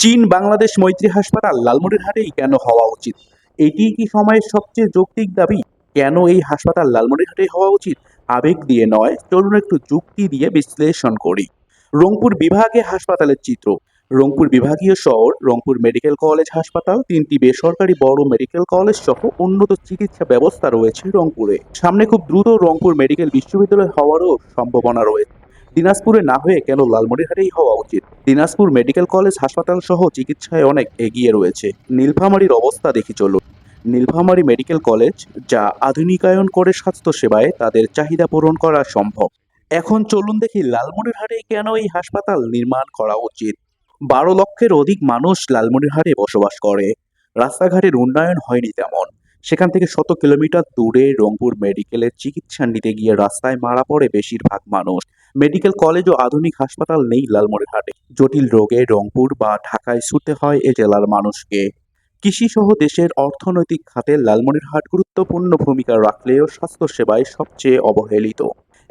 চীন, বাংলাদেশ, মৈত্রী হাসপাতাল লালমনিরহাটেই কেন হওয়া উচিত? এটি কি সময়ের সবচেয়ে যৌক্তিক দাবি? কেন এই হাসপাতাল লালমনিরহাটেই হওয়া উচিত? আবেগ দিয়ে নয়, চলুন একটু যুক্তি দিয়ে বিশ্লেষণ করি। রংপুর বিভাগে হাসপাতালের চিত্র। রংপুর বিভাগীয় শহর, রংপুর মেডিকেল কলেজ হাসপাতাল, তিনটি বেসরকারি বড় মেডিকেল কলেজ সহ উন্নত চিকিৎসা ব্যবস্থা রয়েছে রংপুরে। সামনে খুব দ্রুত রংপুর মেডিকেল বিশ্ববিদ্যালয় হওয়ারও সম্ভাবনা রয়েছে। দিনাজপুরে না হয়ে কেন লালমনিরহাটেই হওয়া উচিত? দিনাজপুর মেডিকেল কলেজ, হাসপাতাল সহ চিকিৎসায় অনেক এগিয়ে রয়েছে। নীলফামারীর অবস্থা দেখি চলুন। নীলফামারী মেডিকেল কলেজ, যা আধুনিকায়ন করে স্বাস্থ্যসেবায় তাদের চাহিদা পূরণ করা সম্ভব। এখন চলুন দেখি লালমনিরহাটে কেন এই হাসপাতাল নির্মাণ করা উচিত। বারো লক্ষের অধিক মানুষ লালমনিরহাটে বসবাস করে। রাস্তাঘাটের উন্নয়ন হয়নি তেমন। সেখান থেকে শত কিলোমিটার দূরে রংপুর মেডিকেলের চিকিৎসা নিতে গিয়ে রাস্তায় মারা পড়ে বেশিরভাগ মানুষ। মেডিকেল কলেজ ও আধুনিক হাসপাতাল নেই লালমনিরহাটে জটিল রোগে রংপুর বা ঢাকায় ছুটতে হয় এ জেলার মানুষকে। কৃষিসহ দেশের অর্থনৈতিক খাতে লালমনিরহাট গুরুত্বপূর্ণ ভূমিকা রাখলেও স্বাস্থ্যসেবায় সবচেয়ে অবহেলিত।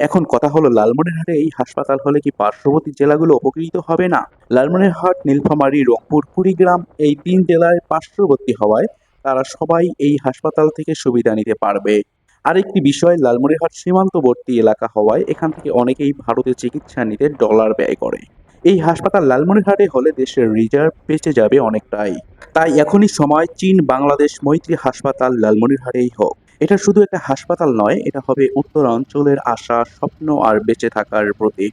এখন কথা হলো লালমনিরহাটে এই হাসপাতাল হলে কি পার্শ্ববর্তী জেলাগুলো উপকৃত হবে না? লালমনিরহাট নীলফামারী, রংপুর, কুড়িগ্রাম এই তিন জেলায় পার্শ্ববর্তী হওয়ায় তারা সবাই এই হাসপাতাল থেকে সুবিধা নিতে পারবে। আরেকটি বিষয়, লালমনিরহাট সীমান্তবর্তী এলাকা হওয়ায় এখান থেকে অনেকেই ভারতে চিকিৎসা নিতে ডলার ব্যয় করে। এই হাসপাতাল লালমনিরহাটে হলে দেশের রিজার্ভ বেঁচে যাবে অনেকটাই। তাই এখনই সময় চীন, বাংলাদেশ মৈত্রী হাসপাতাল লালমনিরহাটেই হোক। এটা শুধু একটা হাসপাতাল নয়, এটা হবে উত্তরাঞ্চলের আশা, স্বপ্ন আর বেঁচে থাকার প্রতীক।